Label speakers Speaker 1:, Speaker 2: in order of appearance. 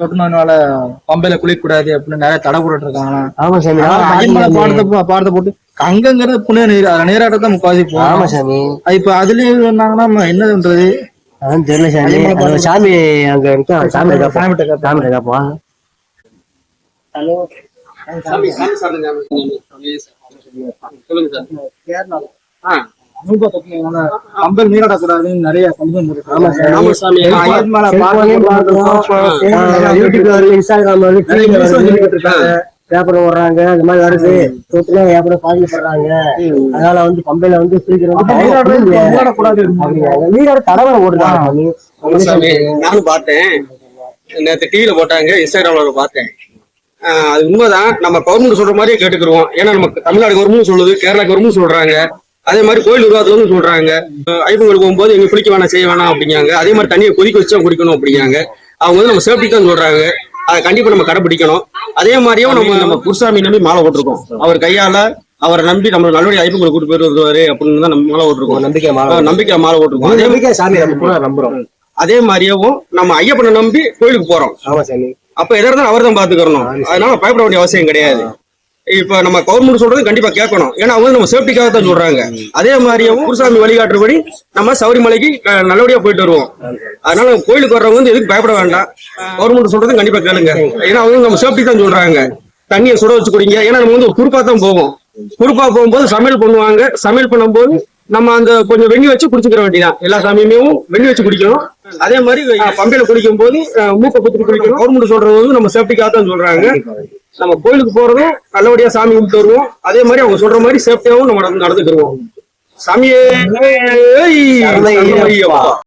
Speaker 1: தொட்டுனால பம்பையில குளிக்கக்கூடாது அப்படின்னு நிறைய தடை போட்டு இருக்காங்க
Speaker 2: ஆமா சாமி
Speaker 1: ஐயமலை பாடத்தை போ- பாடத்தை போட்டு அங்கங்கிறது புண்ணிய நீர் அது நீராட்டத்தை முக்காசி
Speaker 2: ஆமா
Speaker 1: போகும்
Speaker 2: சாமி
Speaker 1: இப்ப அதுலயும் சொன்னாங்கன்னா நம்ம என்ன பண்றது?
Speaker 2: அதான் தெரியல சாமி. அது சாமி அங்க இருக்கா? சாமி இருக்கா
Speaker 1: சாமி கேட்போம்.
Speaker 2: சாமி இருக்காப்பா
Speaker 1: ஐயமலை பாடத்தை
Speaker 2: செல்போன்லயும்
Speaker 1: போட்டு
Speaker 2: இன்ஸ்டாகிராம்ல வருது
Speaker 1: நிறைய இருக்காங்க.
Speaker 2: பேப்பர் ஓடுறாங்க இந்த மாதிரி வருது. தொட்டுனா ஏப்படம் பாதிக்கப்படுறாங்க அதனால வந்து பம்பையில வந்து சீக்கிரம். நீராட தடவை ஓடுறாங்க
Speaker 3: நானும் பார்த்தேன். நேற்று டிவியில போட்டாங்க இன்ஸ்டாகிராம்ல பார்த்தேன். அது உண்மைதான். நம்ம கவர்மெண்ட் சொல்ற மாதிரியே கேட்டுக்கிருவோம் ஏன்னா நமக்கு தமிழ்நாடு கவர்மெண்ட் சொல்லுது கேரளா கவர்மெண்ட் சொல்றாங்க. அதே மாதிரி கோயில் நிர்வாகத்துல சொல்றாங்க. ஆஹ் ஐயப்பங்களுக்கு போகும்போது எங்க குளிக்க வேணாம் செய்ய வேணாம் அப்படிங்காங்க அதே மாதிரி தண்ணியை கொதிக்க வச்சு தான் குடிக்கணும் அப்படிங்காங்க அவங்க வந்து நம்ம சேஃப்டி தான் சொல்றாங்க. அதை கண்டிப்பா நம்ம கடைபிடிக்கணும். அதே மாதிரியும் நம்ம நம்ம குருசாமி நம்பி மாலை போட்டிருக்கோம். அவர் கையால அவரை நம்பி நம்ம நல்லபடியா ஐயப்பங்களை கூட்டு போயிட்டு வருவாரு அப்படின்னு தான் நம்ம மாலை போட்டிருக்கோம்.
Speaker 2: நம்பிக்கை மாலை.
Speaker 3: நம்பிக்கை மாலை போட்டிருக்கோம். அதே
Speaker 2: நம்பிக்கை சாமி நம்ம நம்புறோம்.
Speaker 3: அதே மாதிரியும் நம்ம ஐயப்பனை நம்பி கோயிலுக்கு போறோம்.
Speaker 2: ஆமா சாமி.
Speaker 3: அப்ப எதா இருந்தாலும் அவர் தான் பாத்துக்கிறணும் அதனால பயப்பட வேண்டிய அவசியம் கிடையாது. இப்ப நம்ம கவர்மெண்ட் சொல்றது கண்டிப்பா கேட்கணும். ஏன்னா அவங்க நம்ம சேஃப்டிக்காக தான் சொல்றாங்க. அதே மாதிரியும் குருசாமி வழிகாட்டுறபடி நம்ம சபரிமலைக்கு நல்லபடியா போயிட்டு வருவோம். அதனால கோயிலுக்கு வர்றவங்க வந்து எதுக்கு பயப்பட வேண்டாம். கவர்மெண்ட் சொல்றது கண்டிப்பா கேளுங்க. ஏன்னா அவங்க நம்ம சேஃப்டி தான் சொல்றாங்க. தண்ணியை சுட வச்சு குடிங்க. ஏன்னா நம்ம வந்து குறிப்பா தான் போவோம். குறிப்பா போகும்போது சமையல் பண்ணுவாங்க. சமையல் பண்ணும்போது நம்ம அந்த கொஞ்சம் வெண்ணி வச்சு குடிச்சுக்கிற வேண்டியதான் எல்லா சாமியுமே வெண்ணி வச்சு குடிக்கணும். அதே மாதிரி பம்பையில குளிக்கும் போது மூக்கை குத்துட்டு குளிக்கணும் கவர்மெண்ட் சொல்றது வந்து நம்ம சேஃப்டிக்காக தான் சொல்றாங்க. நம்ம கோயிலுக்கு போறதும் நல்லபடியா சாமி கும்பிட்டு வருவோம் அதே மாதிரி அவங்க சொல்ற மாதிரி சேஃப்டியாவும் நம்ம நடந்து- நடந்துக்கிருவோம் சாமியே.